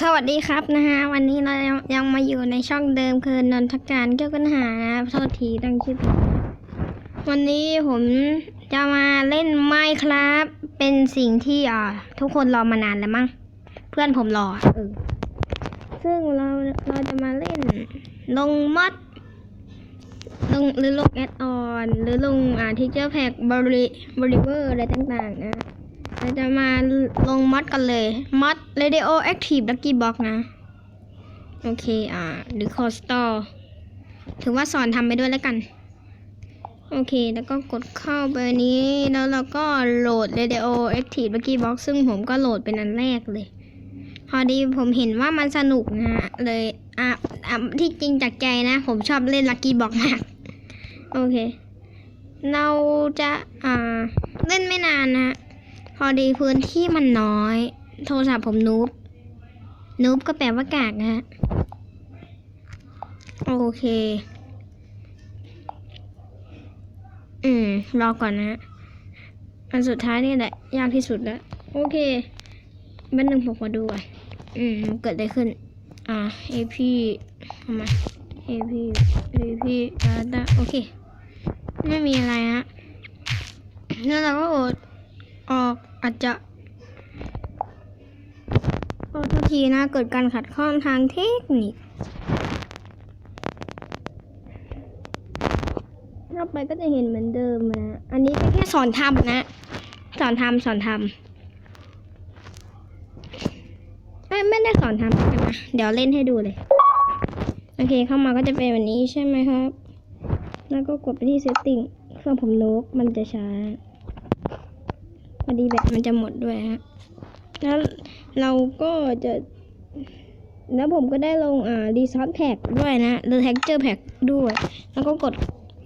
สวัสดีครับนะฮะวันนี้เรายังมาอยู่ในช่องเดิมคือนนทการเกี่ยวกันหานะโทษทีตั้งชื่อผิดวันนี้ผมจะมาเล่นไมค์ครับ เป็นสิ่งที่อ่าทุกคนรอมานานแล้วมั้งเพื่อนผมรออะเออซึ่งเราเราจะมาเล่น ลงมัดลงหรือลงแอดออนหรือลงอ่าทิเจอร์แพ็กบริบริเวอร์อะไรต่างๆนะ เราจะมาลงมัดกันเลยมัด Radio Active Lucky Box นะ โอเค อ่า หรือ Coastal ถือว่าสอนทำไปด้วยแล้วกัน โอเค แล้วก็กดเข้าไปนี้ แล้วเราก็โหลด Radio Active Lucky Box ซึ่งผมก็โหลดเป็นอันแรกเลย พอดีผมเห็นว่ามันสนุกนะฮะเลย อะอะที่จริงจากใจนะ ผมชอบเล่น Lucky Box มาก โอเค เราจะ อ่า เล่นไม่นานนะ พอดีพื้นที่มันน้อย โทรศัพท์ผมนูบนูบก็แปลว่ากากนะฮะ โอเค อืม รอก่อนนะฮะ อันสุดท้ายนี่แหละ ยากที่สุดแล้ว โอเคบันหนึ่งผมขอดูอะอืม เกิดอะไรขึ้น อ่า AP ทำไม AP AP data โอเค ไม่มีอะไรฮะ แล้วเราก็กดออก อาจจะขอโทษทีนะ เกิดการขัดข้องทางเทคนิค เข้าไปก็จะเห็นเหมือนเดิมนะ อันนี้ก็แค่สอนทำนะ สอนทำสอนทำไม่ไม่ได้สอนทำนะเดี๋ยวเล่นให้ดูเลย โอเคเข้ามาก็จะเป็นแบบนี้ใช่ไหมครับ แล้วก็กดไปที่ setting เครื่องผมโน้ตมันจะช้า พอดีแบตมันจะหมดด้วยฮะแล้วเราก็จะ แล้วผมก็ได้ลงอ่า resource pack ด้วยนะหรือ texture pack ด้วย แล้วก็กด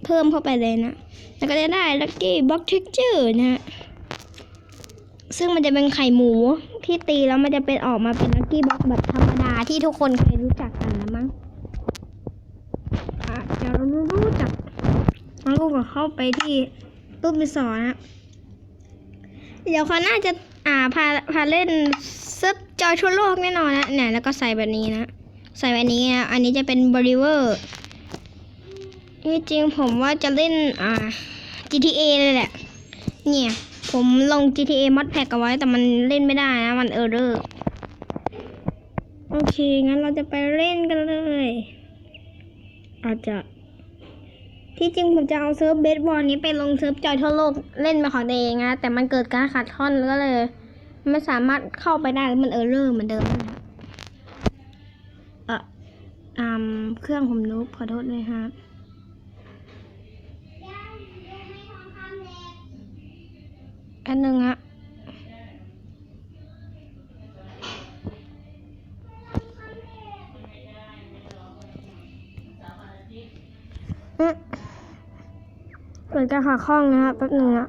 เพิ่มเข้าไปเลยนะ แล้วก็จะได้ lucky box texture นะฮะซึ่งมันจะเป็นไข่หมูที่ตีแล้วมันจะเป็นออกมาเป็น lucky box แบบธรรมดาที่ทุกคนเคยรู้จักกันแล้วมั้งอาจจะรู้จักมันก็เข้าไปที่รูปมีสอนะ เดี๋ยวเขาน่าจะอ่าพาพาเล่นซึบจอยทั่วโลกแน่นอนนะเนี่ยแล้วก็ใส่แบบนี้นะ ใส่แบบนี้นะอันนี้จะเป็นบริเวอร์ที่จริงผมว่าจะเล่นอ่า GTA เลยแหละ เนี่ย ผมลง GTA mod pack เอาไว้แต่มันเล่นไม่ได้นะ มันเออร์เรอร์โอเค งั้นเราจะไปเล่นกันเลย อาจจะ ที่จริงผมจะเอาเซิร์ฟเบสบอลนี้ไปลงเซิร์ฟจอยทั่วโลกเล่นเป็นของตัวเองนะแต่มันเกิดการขาดท่อนก็เลยไม่สามารถเข้าไปได้มันเออร์เลอร์เหมือนเดิมนะเอออืมเครื่องผมนุบขอโทษด้วยครับอันหนึ่งอะอืม เกิดการขาข้องนะครับแป๊บนึงอะ